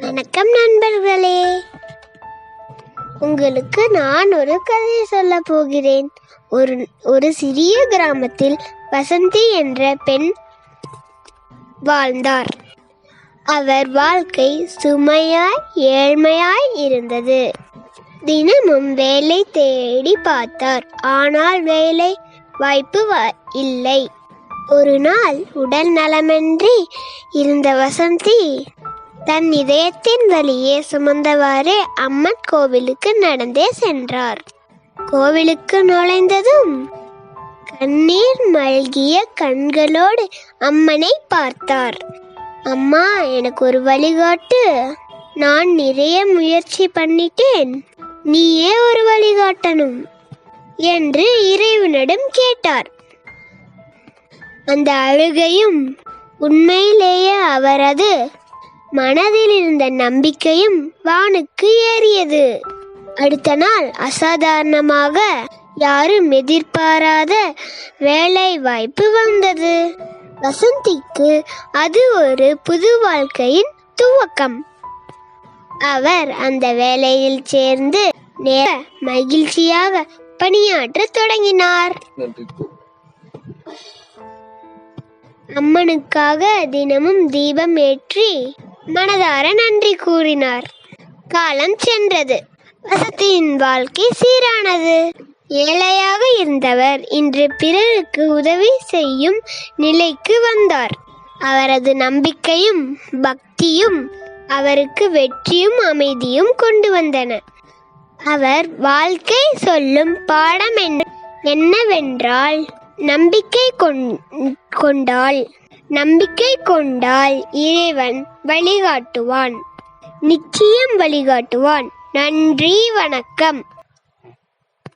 வணக்கம் நண்பர்களே. உங்களுக்கு நான் ஒரு கதை சொல்ல போகிறேன். ஒரு ஒரு சிறிய கிராமத்தில் வசந்தி என்ற பெண் வாழ்ந்தார். அவர் வாழ்க்கை சுமையாய் ஏழ்மையாய் இருந்தது. தினமும் வேலை தேடி பார்த்தார். ஆனால் வேலை வாய்ப்பு இல்லை. ஒரு நாள் உடல் நலமின்றி இருந்த வசந்தி தன் இதயத்தின் வழியே சுமந்தவாறு அம்மன் கோவிலுக்கு நடந்தே சென்றார். கோவிலுக்கு நுழைந்ததும் கண்ணீர் மல்கிய கண்களோடு அம்மனை பார்த்தார். அம்மா எனக்கு ஒரு வழிகாட்டு நான் நிறைய முயற்சி பண்ணிட்டேன். நீயே ஒரு வழிகாட்டணும் என்று இறைவனிடம் கேட்டார். அந்த அழுகையும் உண்மையிலேயே அவரது மனதில் இருந்த நம்பிக்கையும் வானுக்கு ஏறியது. அடுத்த நாள் அசாதாரணமாக யாரும் எதிர்பாராத வேலை வாய்ப்பு வந்தது. வசந்திக்கு அது ஒரு புது வாழ்க்கையின் துவக்கம். அவர் அந்த வேலையில் சேர்ந்து நேர மகிழ்ச்சியாக பணியாற்ற தொடங்கினார். அம்மனுக்காக தினமும் தீபம் ஏற்றி மனதார நன்றி கூறினார். காலம் சென்றது. வசதியின் வாழ்க்கை சீரானது. ஏழையாக இருந்தவர் இன்று பிறருக்கு உதவி செய்யும் நிலைக்கு வந்தார். அவரது நம்பிக்கையும் பக்தியும் அவருக்கு வெற்றியும் அமைதியும் கொண்டு வந்தன. அவர் வாழ்க்கை சொல்லும் பாடம் என்ன- என்னவென்றால் நம்பிக்கை கொண்- கொண்டால் நம்பிக்கை கொண்டால் இறைவன் வழிகாட்டுவான். நிச்சயம் வழிகாட்டுவான். நன்றி வணக்கம்.